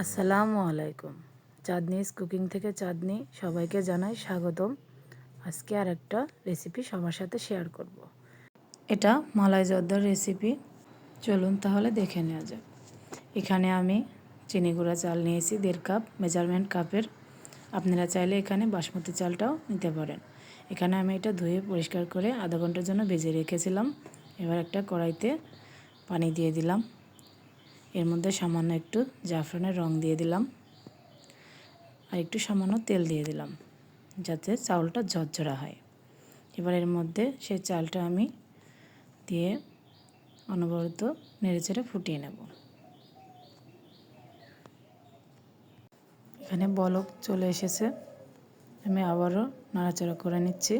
আসসালামু আলাইকুম। চাঁদনিস কুকিং থেকে চাঁদনি সবাইকে জানাই স্বাগতম। আজকে আর একটা রেসিপি সবার সাথে শেয়ার করব। এটা মালাই জর্দার রেসিপি। চলুন তাহলে দেখে নেওয়া যাক। এখানে আমি চিনি গুঁড়া চাল নিয়েছি, দেড় কাপ মেজারমেন্ট কাপের। আপনারা চাইলে এখানে বাসমতি চালটাও নিতে পারেন। এখানে আমি এটা ধুয়ে পরিষ্কার করে আধা ঘণ্টার জন্য ভেজে রেখেছিলাম। এবার একটা কড়াইতে পানি দিয়ে দিলাম। এর মধ্যে সামান্য একটু জাফরানের রং দিয়ে দিলাম আর একটু সামান্য তেল দিয়ে দিলাম যাতে চাউলটা ঝরঝরা হয়। এবার এর মধ্যে সেই চালটা আমি দিয়ে অনবরত নেড়েচেড়ে ফুটিয়ে নেব। এখানে বলক চলে এসেছে। আমি আবারও নাড়াচাড়া করে নিচ্ছি।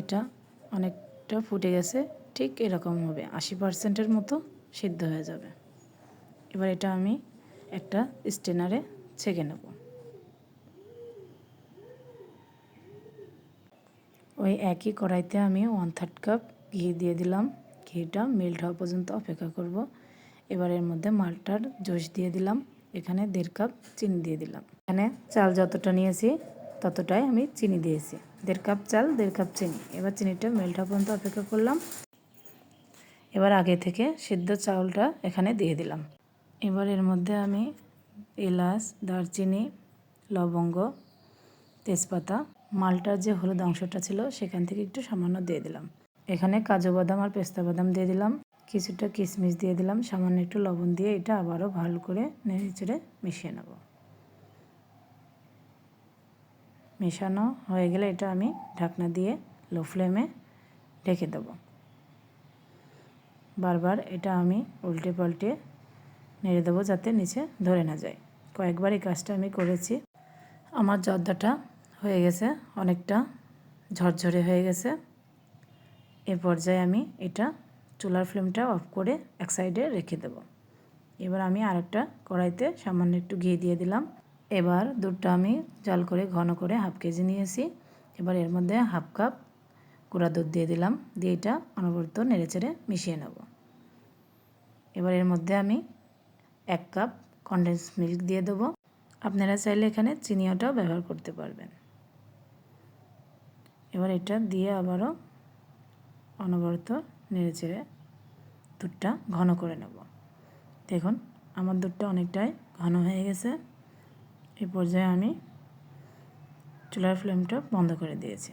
এটা অনেকটা ফুটে গেছে। ঠিক এরকম হবে। আশি পার্সেন্টের মতো সিদ্ধ হয়ে যাবে। এবার এটা আমি একটা স্টেনারে ছেঁকে নেব। ওই একই কড়াইতে আমি ওয়ান থার্ড কাপ ঘি দিয়ে দিলাম। ঘিটা মেল্ট হওয়া পর্যন্ত অপেক্ষা করব। এবার এর মধ্যে মালটার জোশ দিয়ে দিলাম। এখানে দেড় কাপ চিনি দিয়ে দিলাম। এখানে চাল যতটা নিয়েছি ততটাই আমি চিনি দিয়েছি। দেড় কাপ চাল, দেড় কাপ চিনি। এবার চিনিটা মেল্ট হওয়া পর্যন্ত অপেক্ষা করলাম। এবার আগে থেকে সিদ্ধ চাউলটা এখানে দিয়ে দিলাম। এবার এর মধ্যে আমি এলাচ, দারচিনি, লবঙ্গ, তেজপাতা, মালটার যে হলুদ অংশটা ছিল সেখান থেকে একটু সামান্য দিয়ে দিলাম। এখানে কাজু বাদাম আর পেস্তা বাদাম দিয়ে দিলাম। কিছুটা কিশমিশ দিয়ে দিলাম। সামান্য একটু লবণ দিয়ে এটা আবারও ভালো করে নেড়ে চেড়ে মিশিয়ে নেব। মেশানো হয়ে গেলে এটা আমি ঢাকনা দিয়ে লো ফ্লেমে ঢেকে দেবো। বারবার এটা আমি উল্টে পাল্টে নেড়ে দেবো যাতে নিচে ধরে না যায়। কয়েকবার এই কাজটা আমি করেছি। আমার জর্দাটা হয়ে গেছে, অনেকটা ঝরঝরে হয়ে গেছে। এ পর্যায়ে আমি এটা চুলার ফ্লেমটা অফ করে এক সাইডে রেখে দেব। এবার আমি আরেকটা কড়াইতে সামান্য একটু ঘি দিয়ে দিলাম। এবার দুধটা আমি জল করে, ঘন করে হাফ কেজি নিয়েছি। এবার এর মধ্যে হাফ কাপ গুঁড়া দুধ দিয়ে দিলাম। দিয়ে এটা অনবরত নেড়েচেড়ে মিশিয়ে নেব। এবার এর মধ্যে আমি এক কাপ কনডেন্স মিল্ক দিয়ে দেবো। আপনারা চাইলে এখানে চিনিওটাও ব্যবহার করতে পারবেন। এবার এটা দিয়ে আবারও অনবরত নেড়ে চেড়ে দুধটা ঘন করে নেব। দেখুন, আমার দুধটা অনেকটাই ঘন হয়ে গেছে। এই পর্যায়ে আমি চুলার ফ্লেমটা বন্ধ করে দিয়েছি।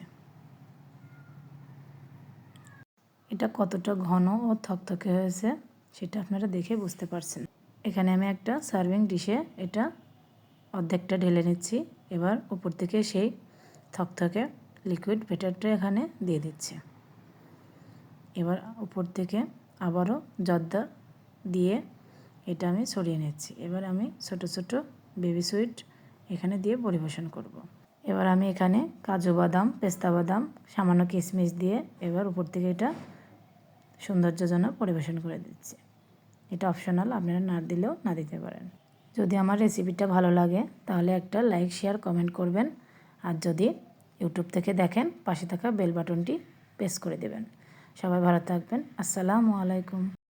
এটা কতটা ঘন ও থকথকে হয়েছে সেটা আপনারা দেখে বুঝতে পারছেন। এখানে আমি একটা সার্ভিং ডিশে এটা অর্ধেকটা ঢেলে নিচ্ছি। এবার উপর থেকে সেই থকথকে লিকুইড বেটারটা এখানে দিয়ে দিচ্ছি। এবার উপর থেকে আবারও জর্দা দিয়ে এটা আমি ছড়িয়ে নিচ্ছি। এবার আমি ছোট ছোট বেবি সুইট এখানে দিয়ে পরিবেশন করব। এবার আমি এখানে কাজু বাদাম, পেস্তা বাদাম, সামান্য কিশমিশ দিয়ে এবার উপর থেকে এটা সৌন্দর্যজনক পরিবেশন করে দিচ্ছি। এটা অপশনাল আপনারা না দিলেও না দিতে পারেন। যদি আমার রেসিপিটা ভালো লাগে, তাহলে একটা লাইক শেয়ার কমেন্ট করবেন। আর যদি ইউটিউব থেকে দেখেন, পাশে থাকা বেল বাটনটি প্রেস করে দেবেন। সবাই ভালো থাকবেন। আসসালামু আলাইকুম।